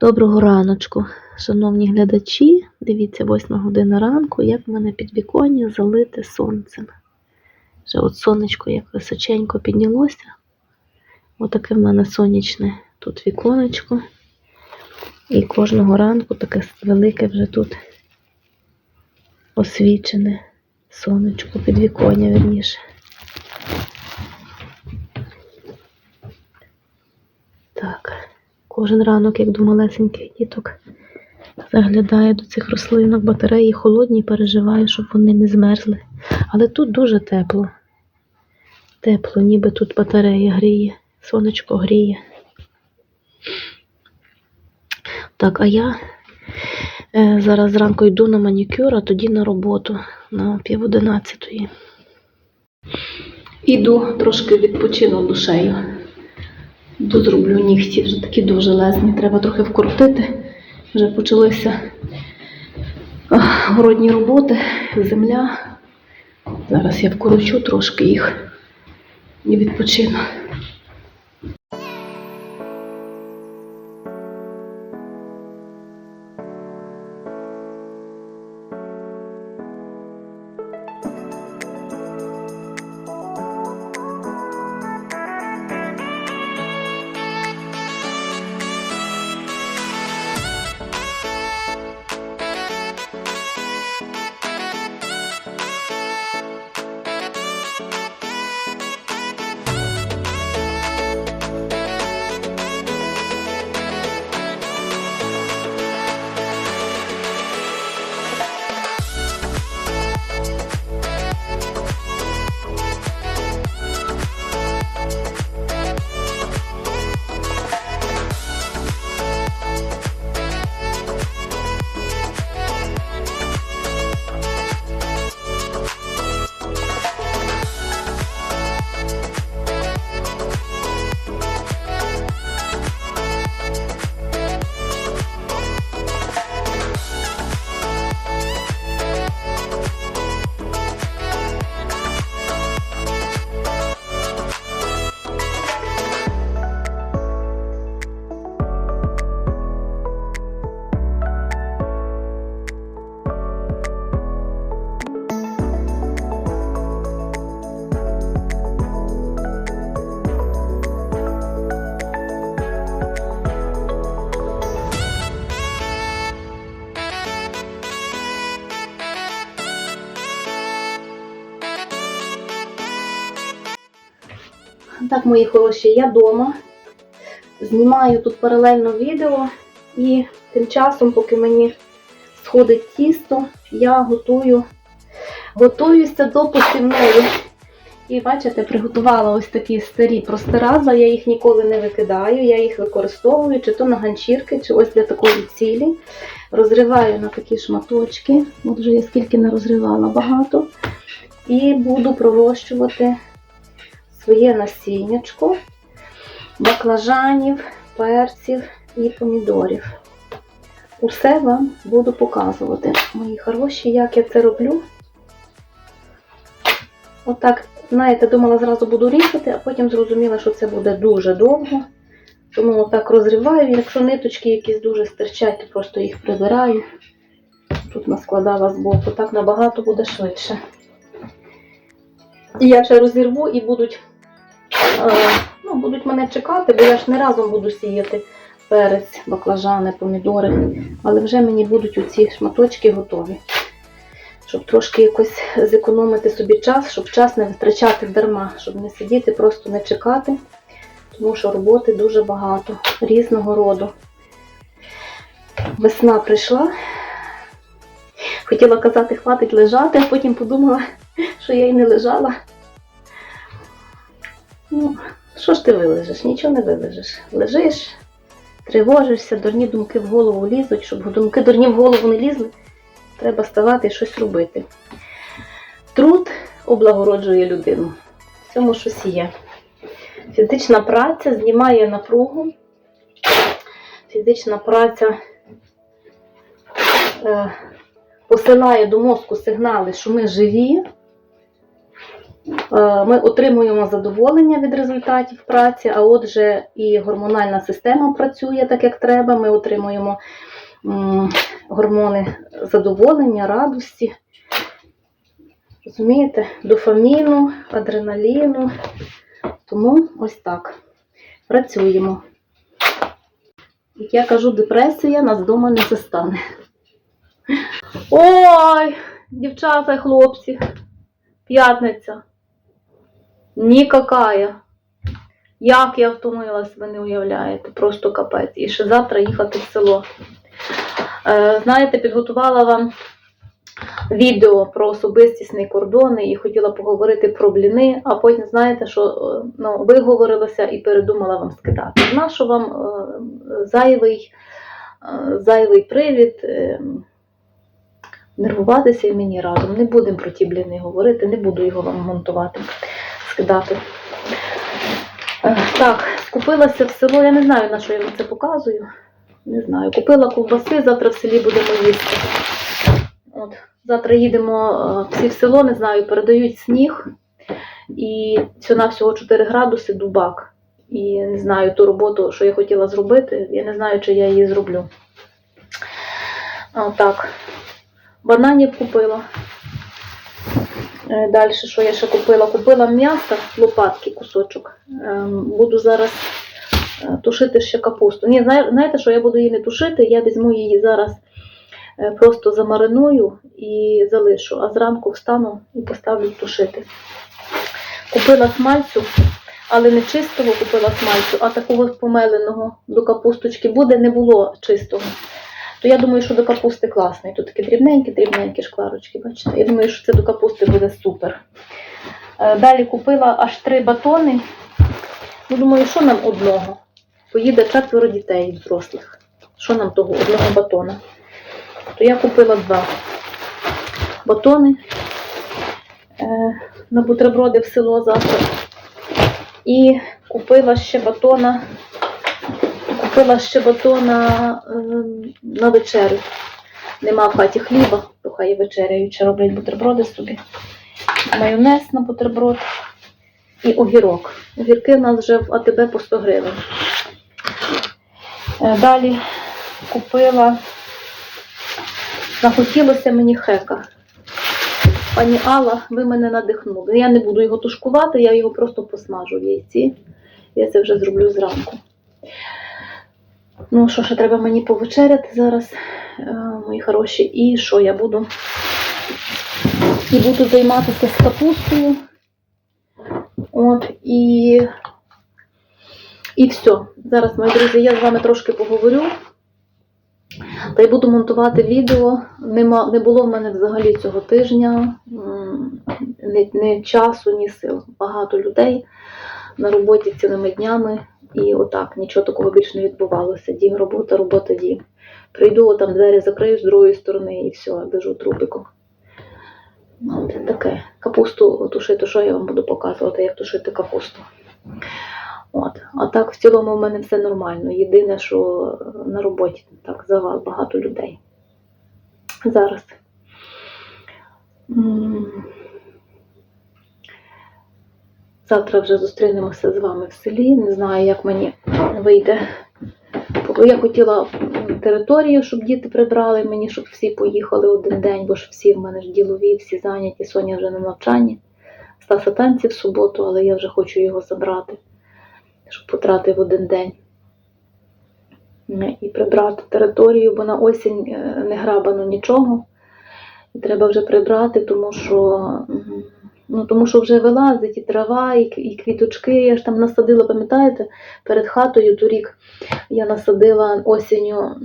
Доброго раночку, шановні глядачі. Дивіться, 8 година ранку, як в мене підвіконня залите сонцем. Вже от сонечко як височенько піднялося. Отаке в мене сонячне тут віконечко. І кожного ранку таке велике вже тут освічене сонечко, підвіконня, верніше. Так, кожен ранок, як до малесеньких діток, заглядає до цих рослинок, батареї холодні, переживає, щоб вони не змерзли. Але тут дуже тепло. Тепло, ніби тут батарея гріє, сонечко гріє. Так, а я е, зараз зранку йду на манікюр, а тоді на роботу на пів одинадцятої. Іду трошки відпочину душею. Дозроблю нігті, вже такі дуже лезні, треба трохи вкрутити. Вже почалися городні роботи, земля. Зараз я вкорочу трошки їх і відпочину. Так, мої хороші, я вдома. Знімаю тут паралельно відео і тим часом, поки мені сходить тісто, я готую, готуюся до посівної. І бачите, приготувала ось такі старі простирадла, я їх ніколи не викидаю, я їх використовую чи то на ганчірки, чи ось для такої цілі. Розриваю на такі шматочки. От вже я скільки не розривала багато. І буду пророщувати своє насіннячко баклажанів, перців і помідорів. Усе вам буду показувати, мої хороші, як я це роблю. Отак, знаєте, думала, зразу буду різати, а потім зрозуміла, що це буде дуже довго. Тому отак розриваю. Якщо ниточки якісь дуже стирчать, то просто їх прибираю. Тут наскладала збоку, так набагато буде швидше. І я ще розірву і будуть, ну, будуть мене чекати, бо я ж не разом буду сіяти перець, баклажани, помідори, але вже мені будуть оці шматочки готові. Щоб трошки якось зекономити собі час, щоб час не витрачати дарма, щоб не сидіти, просто не чекати, тому що роботи дуже багато, різного роду. Весна прийшла. Хотіла казати, хватить лежати, а потім подумала, що я й не лежала. Ну, що ж ти вилежиш? Нічого не вилежиш. Лежиш, тривожишся, дурні думки в голову лізуть, щоб думки дурні в голову не лізли, треба ставати і щось робити. Труд облагороджує людину. В цьому щось є. Фізична праця знімає напругу. Фізична праця е, посилає до мозку сигнали, що ми живі. Е, Ми отримуємо задоволення від результатів праці, а отже, і гормональна система працює так, як треба. Ми отримуємо гормони задоволення, радості. Розумієте? Дофаміну, адреналіну. Тому ось так. Працюємо. Як я кажу, депресія нас вдома не застане. Ой, дівчата і хлопці, п'ятниця. Нікакая. Як я втомилась, ви не уявляєте, просто капець. І ще завтра їхати в село. Е, знаєте, підготувала вам відео про особистісний кордон і хотіла поговорити про бліни, а потім знаєте, що е, ну, виговорилася і передумала вам скидати. Нащо вам е, зайвий, е, зайвий привід е, нервуватися і мені разом. Не будемо про ті бліни говорити, не буду його вам монтувати, скидати. Е, Так, скупилася в село, я не знаю, на що я вам це показую. Не знаю. Купила ковбаси, завтра в селі будемо їсти. От. Завтра їдемо е, всі в село, не знаю, передають сніг. І всього всього 4 градуси дубак. І не знаю ту роботу, що я хотіла зробити. Я не знаю, чи я її зроблю. А, так. Бананів купила. Далі, що я ще купила? Купила м'ясо, лопатки, кусочок. Ем, Буду зараз е, тушити ще капусту. Ні, знаєте, що я буду її не тушити, я візьму її зараз, е, просто замариную і залишу, а зранку встану і поставлю тушити. Купила смальцю, але не чистого купила смальцю, а такого помеленого до капусточки буде, не було чистого. То я думаю, що до капусти класний. Тут такі дрібненькі, дрібненькі шкварочки, бачите. Я думаю, що це до капусти буде супер. Е, Далі купила аж три батони. Ну, думаю, що нам одного? Поїде четверо дітей взрослих. Що нам того одного батона? То я купила два батони е, на бутерброди в село завтра. І купила ще батона. Купила ще батона е, на вечерю. Нема в хаті хліба, то хай і вечеряють, чи роблять бутерброди собі. Майонез на бутерброд і огірок. Огірки в нас вже в АТБ по 100 гривень. Е, Далі купила, захотілося мені хека. Пані Алла, ви мене надихнули. Я не буду його тушкувати, я його просто посмажу в яйці. Я це вже зроблю зранку. Ну, що ще треба мені повечеряти зараз, е, мої хороші, і що я буду? І буду займатися з капустою. От, і, і все. Зараз, мої друзі, я з вами трошки поговорю. Та й буду монтувати відео. Нема, не було в мене взагалі цього тижня ні, ні часу, ні сил. Багато людей на роботі цілими днями. І отак, нічого такого більше не відбувалося. Дім, робота, робота, дім. Прийду, там двері закрию з другої сторони і все, біжу трубиком. Ну, От таке. Капусту тушити, що я вам буду показувати, як тушити капусту. От. А так, в цілому, в мене все нормально. Єдине, що на роботі так завал багато людей. Зараз. Завтра вже зустрінемося з вами в селі. Не знаю, як мені вийде. Я хотіла територію, щоб діти прибрали мені, щоб всі поїхали один день, бо ж всі в мене ж ділові, всі зайняті. Соня вже на навчанні. Стаса танці в суботу, але я вже хочу його забрати, щоб потратив один день. І прибрати територію, бо на осінь е, не грабано нічого. І треба вже прибрати, тому що, ну, тому що вже вилазить і трава, і, і квіточки. Я ж там насадила, пам'ятаєте, перед хатою торік я насадила осінню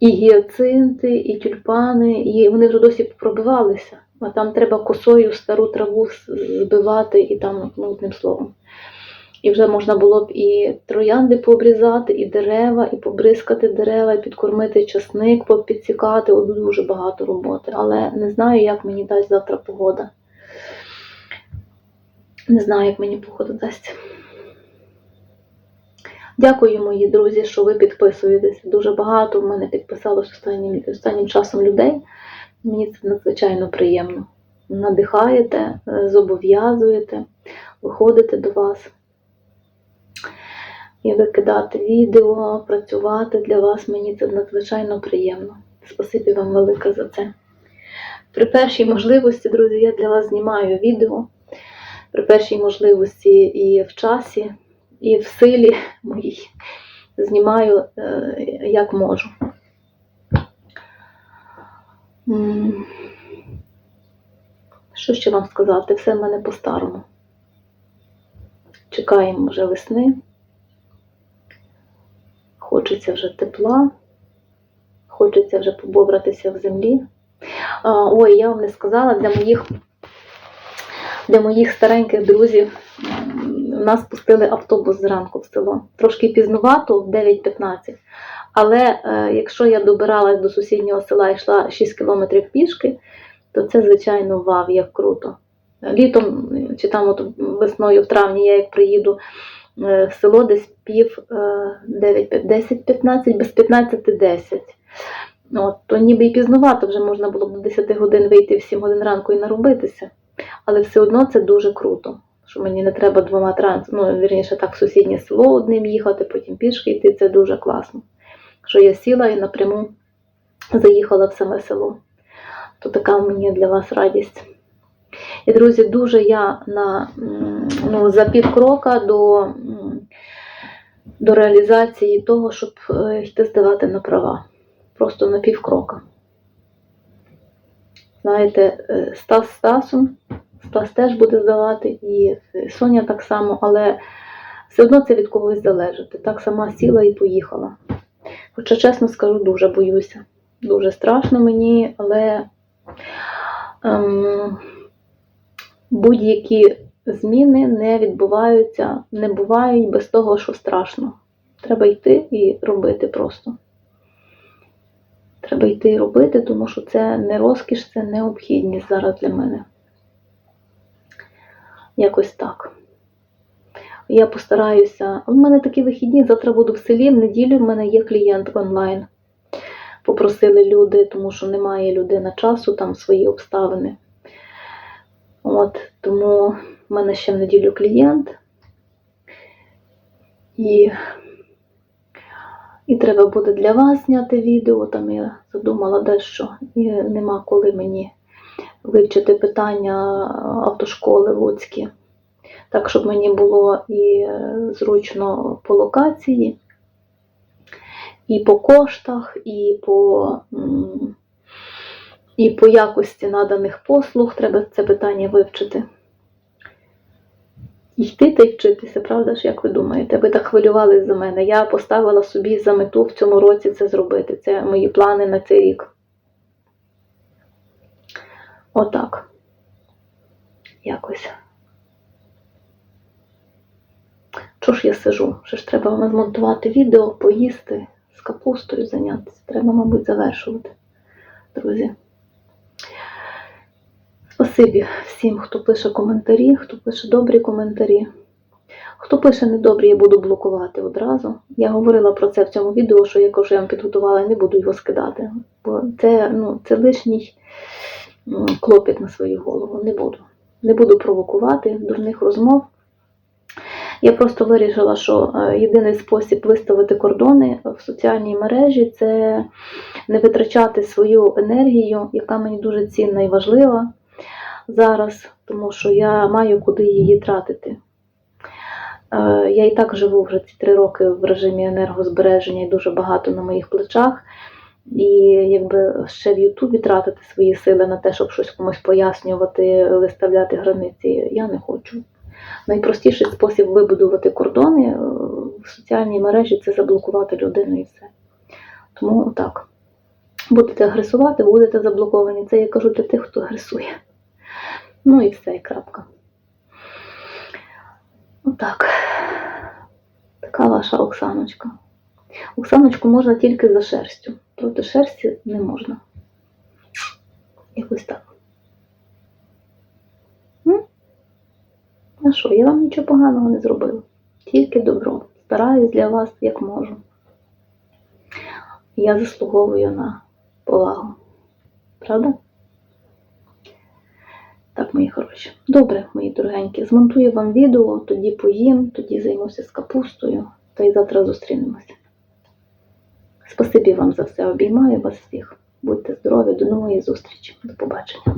і гіацинти, і тюльпани, і вони вже досі пробивалися. А там треба косою стару траву збивати і там, ну, одним словом. І вже можна було б і троянди пообрізати, і дерева, і побризкати дерева, і підкормити часник, підсікати. От дуже багато роботи. Але не знаю, як мені дасть завтра погода. Не знаю, як мені погода дасть. Дякую, мої друзі, що ви підписуєтесь. Дуже багато в мене підписалось останнім, останнім часом людей. Мені це надзвичайно приємно. надихаєте, е, зобов'язуєте виходити до вас і викидати відео, працювати для вас. Мені це надзвичайно приємно. Спасибі вам велике за це. При першій можливості, друзі, я для вас знімаю відео. При першій можливості і в часі, і в силі моїй знімаю е, як можу. Що ще вам сказати? Все в мене по-старому. Чекаємо вже весни. Хочеться вже тепла, хочеться вже побобратися в землі. Ой, я вам не сказала для моїх, для моїх стареньких друзів. Нас пустили автобус зранку в село. Трошки пізнувато, в 9.15. Але е, якщо я добиралась до сусіднього села і йшла 6 кілометрів пішки, то це, звичайно, вау, як круто. Літом чи там от весною в травні я як приїду село десь пів е, 9, 10-15, без 15-10. От, то ніби і пізнувато вже можна було б до 10 годин вийти в 7 годин ранку і наробитися. Але все одно це дуже круто, що мені не треба двома транс, ну, вірніше так, в сусіднє село одним їхати, потім пішки йти, це дуже класно. Що я сіла і напряму заїхала в саме село. То така мені для вас радість. І, друзі, дуже я на, ну, за півкрока до, до реалізації того, щоб е, йти здавати на права. Просто на півкрока. Знаєте, е, Стас Стасом, Стас теж буде здавати, і Соня так само, але все одно це від когось залежить. Так сама сіла і поїхала. Хоча, чесно скажу, дуже боюся. Дуже страшно мені, але ем, будь-які зміни не відбуваються, не бувають без того, що страшно. Треба йти і робити просто. Треба йти і робити, тому що це не розкіш, це необхідність зараз для мене. Якось так. Я постараюся. У мене такі вихідні, завтра буду в селі, в неділю в мене є клієнт онлайн. Попросили люди, тому що немає людини часу, там свої обставини. От, тому в мене ще в неділю клієнт. І, і треба буде для вас зняти відео. Там я задумала дещо, і нема коли мені вивчити питання автошколи Луцькі. Так, щоб мені було і е, зручно по локації, і по коштах, і по, м, і по якості наданих послуг треба це питання вивчити. Йти та й вчитися, правда ж, як ви думаєте? Ви так хвилювались за мене. Я поставила собі за мету в цьому році це зробити. Це мої плани на цей рік. Отак. Якось. Що ж я сижу? Ще ж треба змонтувати відео, поїсти, з капустою зайнятися. Треба, мабуть, завершувати, друзі. Спасибі всім, хто пише коментарі, хто пише добрі коментарі. Хто пише недобрі, я буду блокувати одразу. Я говорила про це в цьому відео, що я вже вам підготувала, не буду його скидати. Бо це, ну, це лишній клопіт на свою голову. Не буду. Не буду провокувати дурних розмов. Я просто вирішила, що е, єдиний спосіб виставити кордони в соціальній мережі це не витрачати свою енергію, яка мені дуже цінна і важлива зараз, тому що я маю куди її тратити. Е, Я і так живу вже ці три роки в режимі енергозбереження і дуже багато на моїх плечах. І якби ще в Ютубі тратити свої сили на те, щоб щось комусь пояснювати, виставляти границі, я не хочу. Найпростіший спосіб вибудувати кордони е, в соціальній мережі це заблокувати людину і все. Тому так. Будете агресувати, будете заблоковані. Це я кажу для тих, хто агресує. Ну і все, і крапка. Отак. Така ваша Оксаночка. Оксаночку можна тільки за шерстю. Проти шерсті не можна. Якось так. М? А що, я вам нічого поганого не зробила. Тільки добро. Стараюсь для вас як можу. Я заслуговую на повагу. Правда? Так, мої хороші. Добре, мої дорогенькі. Змонтую вам відео, тоді поїм, тоді займуся з капустою, та й завтра зустрінемося. Спасибі вам за все. Обіймаю вас всіх. Будьте здорові, до нової зустрічі. До побачення.